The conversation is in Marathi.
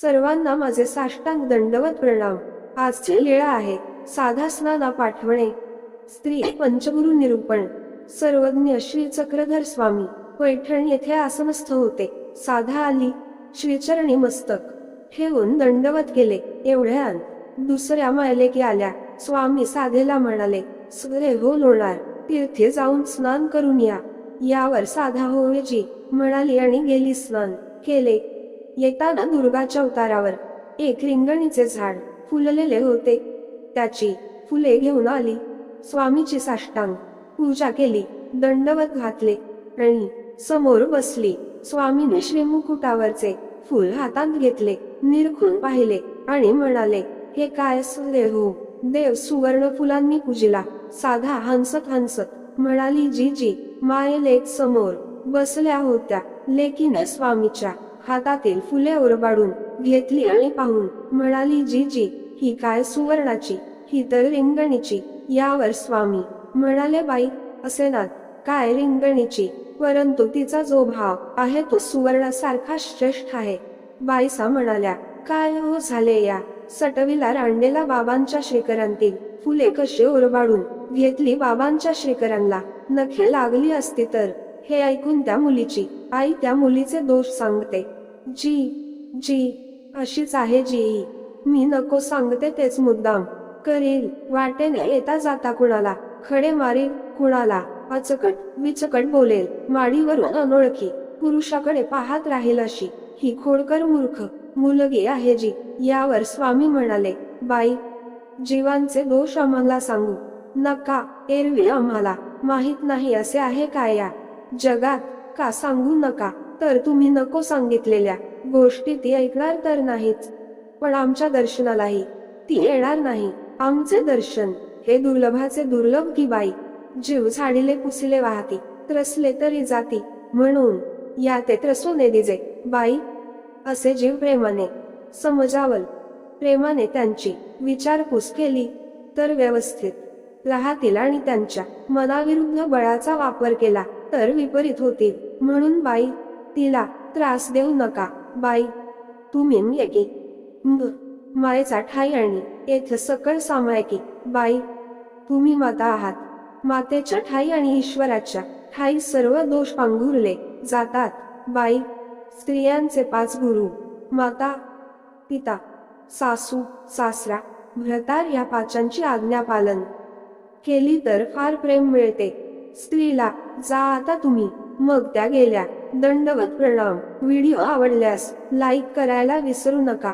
सर्वांना माझे साष्टांग दंडवत प्रणाम. आजची लीळा आहे साधा स्नाना पाठवणे. स्त्री पंचगुरु निरूपण. सर्वज्ञ श्री चक्रधर स्वामी पैठण येथे आसनस्थ होते. साधा आली. श्रीचरणी मस्तक. ठेवून दंडवत केले एवढ्यान दुसऱ्या मायलेकी आल्या. स्वामी साधेला म्हणाले सगळे हो लोणार. तीर्थे जाऊन स्नान करून या. यावर साधा होळजी म्हणाली आणि गेली स्नान. केले. येताना दुर्गाच्या उतारावर. एक रिंगणीचे झाड फुललेले होते. त्याची फुले घेऊन आली. स्वामीची साष्टांग. पूजा केली. दंडवत घातले. आणि समोर बसली. स्वामीने श्रीमुकुटावरचे फुल हातात घेतले. निरखून पाहिले आणि म्हणाले हे काय सुरे हो? देव सुवर्ण फुलांनी पूजिला. साधा हंसत हंसत म्हणाली जी जी माय लेख समोर बसल्या होत्या. लेकीने स्वामीच्या हातातील फुले ओरबाडून घेतली आणि पाहून म्हणाली जी जी ही काय सुवर्णाची ही तर रिंगणीची यावर स्वामी म्हणाले बाई असे ना काय रिंगणीची? परंतु तिचा जो भाव आहे तो सुवर्णासारखा श्रेष्ठ आहे. बाईसा म्हणाल्या काय हो झाले या? सटवीला रांडेला बाबांच्या श्रीकरांतील फुले कशी ओरबाडून घेतली बाबांच्या श्रीकरांना नखे लागली असती तर? हे ऐकून त्या मुलीची आई त्या मुलीचे दोष सांगते. जी जी अशीच आहे जी मी नको सांगते तेच मुद्दाम. करील वाटेने येता जाता कुणाला. खडे मारील कुणाला. अचकट विचकट बोलेल. माडीवरून अनोळखी. पुरुषाकडे पाहत राहील अशी. ही खोडकर मूर्ख मुलगी आहे जी. यावर स्वामी म्हणाले बाई जीवांचे दोष आम्हाला सांगू. नका एरवी आम्हाला. माहीत नाही असे आहे काय या? जगात का सांगू नका? तर तुम्ही नको सांगितलेल्या गोष्टी ती ऐकणार तर नाहीच. पण आमच्या दर्शनालाही ती येणार नाही. आमचे दर्शन हे दुर्लभाचे दुर्लभ की बाई. जीव झाडीले पुसिले वाहती त्रसले तरी जाती. म्हणून या ते त्रसूने दिजे बाई. असे जीव प्रेमाने समजावल. प्रेमाने त्यांची विचारपूस केली तर व्यवस्थित. राहतील आणि त्यांच्या मनाविरुद्ध बळाचा वापर केला तर विपरीत होतील. म्हणून बाई तिला त्रास देऊ नका बाई. तुम्ही येकी गे मायेचा ठाई आणि येथे सकळ सामायकी बाई. तुम्ही माता आहात. मातेच्या ठाई आणि ईश्वराच्या ठाई सर्व दोष पांघुरले जातात बाई. स्त्रियांचे पाच गुरु माता पिता सासू सासरा भ्रतार या पाचांची आज्ञा पालन केली तर फार प्रेम मिळते. स्त्रीला जा आता तुम्ही. मग त्या गेल्या. दंडवत प्रणाम. व्हिडिओ आवडल्यास लाईक करायला विसरू नका.